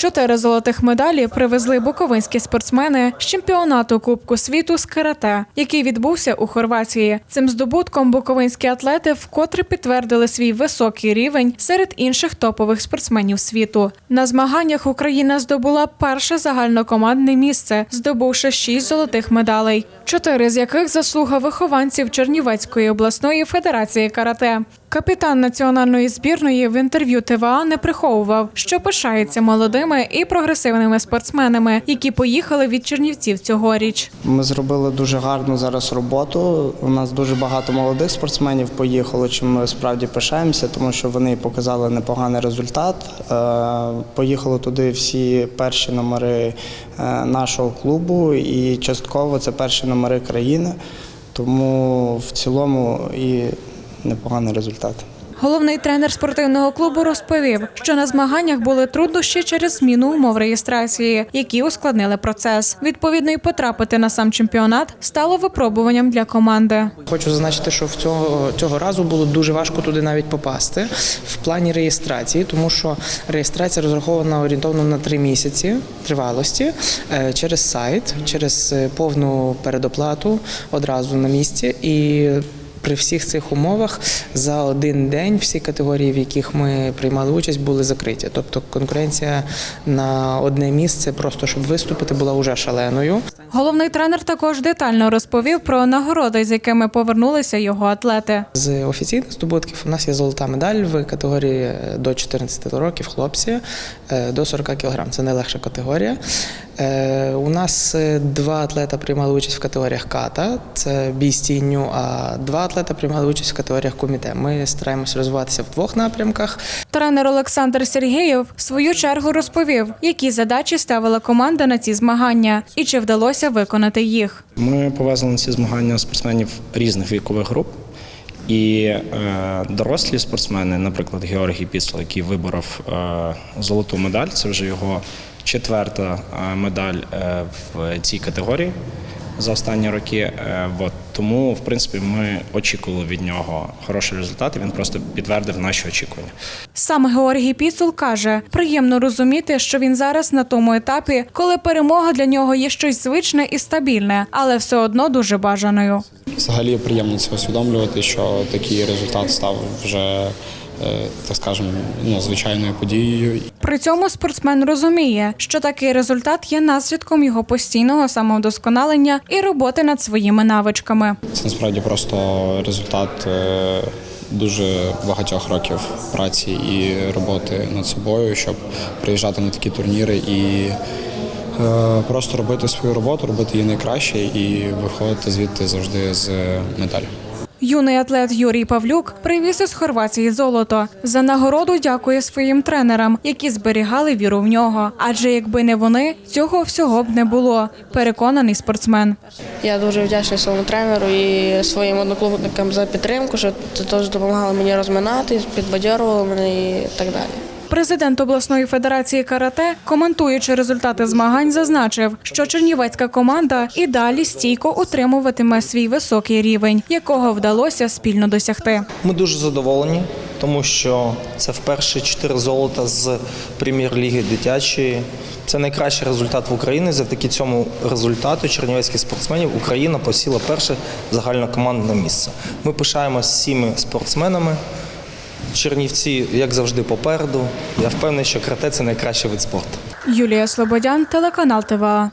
Чотири золотих медалі привезли буковинські спортсмени з чемпіонату Кубку світу з карате, який відбувся у Хорватії. Цим здобутком буковинські атлети вкотре підтвердили свій високий рівень серед інших топових спортсменів світу. На змаганнях Україна здобула перше загальнокомандне місце, здобувши шість золотих медалей, чотири з яких заслуга вихованців Чернівецької обласної федерації карате. Капітан національної збірної в інтерв'ю ТВА не приховував, що пишається молодими і прогресивними спортсменами, які поїхали від Чернівців цьогоріч. Ми зробили дуже гарну зараз роботу. У нас дуже багато молодих спортсменів поїхало, чим ми справді пишаємося, тому що вони показали непоганий результат. Е, Поїхали туди всі перші номери е, нашого клубу, і частково це перші номери країни. Тому в цілому і непоганий результат. Головний тренер спортивного клубу розповів, що на змаганнях були труднощі через зміну умов реєстрації, які ускладнили процес. Відповідно, і потрапити на сам чемпіонат стало випробуванням для команди. Хочу зазначити, що в цього, цього разу було дуже важко туди навіть попасти в плані реєстрації, тому що реєстрація розрахована орієнтовно на три місяці тривалості е, через сайт, через е, повну передоплату одразу на місці і. При всіх цих умовах за один день всі категорії, в яких ми приймали участь, були закриті. Тобто конкуренція на одне місце, просто щоб виступити, була уже шаленою. Головний тренер також детально розповів про нагороди, з якими повернулися його атлети. З офіційних здобутків у нас є золота медаль в категорії е, до 14 років хлопці е, до 40 кг. Це найлегша категорія. Е, У нас е, два атлета приймали участь в категоріях ката, це бій з тінню, а два атлета приймали участь в категоріях коміте. Ми стараємося розвиватися в двох напрямках. Тренер Олександр Сергєєв в свою чергу розповів, які задачі ставила команда на ці змагання і чи вдалося виконати їх. Ми повезли на ці змагання спортсменів різних вікових груп. І е, дорослі спортсмени, наприклад, Георгій Піцел, який виборов е, золоту медаль, це вже його четверта е, медаль е, в цій категорії за останні роки. Е, от. Тому, в принципі, ми очікували від нього хороший результат, і він просто підтвердив наші очікування. Сам Георгій Піцул каже, приємно розуміти, що він зараз на тому етапі, коли перемога для нього є щось звичне і стабільне, але все одно дуже бажаною. Взагалі приємно це усвідомлювати, що такий результат став вже, так скажемо, ну, звичайною подією. При цьому спортсмен розуміє, що такий результат є наслідком його постійного самовдосконалення і роботи над своїми навичками. Це насправді просто результат е, дуже багатьох років праці і роботи над собою, щоб приїжджати на такі турніри і е, просто робити свою роботу, робити її найкраще і виходити звідти завжди з медаллю. Юний атлет Юрій Павлюк привіз із Хорватії золото. За нагороду дякує своїм тренерам, які зберігали віру в нього. Адже якби не вони, цього всього б не було. Переконаний спортсмен. Я дуже вдячний своєму тренеру і своїм одноклубникам за підтримку, що теж допомагало мені розминати, підбадьорувало мене і так далі. Президент обласної федерації карате, коментуючи результати змагань, зазначив, що чернівецька команда і далі стійко утримуватиме свій високий рівень, якого вдалося спільно досягти. Ми дуже задоволені, тому що це вперше чотири золота з прем'єр-ліги дитячої. Це найкращий результат в Україні. Завдяки цьому результату чернівецьких спортсменів Україна посіла перше загальнокомандне місце. Ми пишаємося всіми спортсменами. Чернівці, як завжди, попереду. Я впевнений, що карате – це найкращий вид спорту. Юлія Слободян, телеканал ТВА.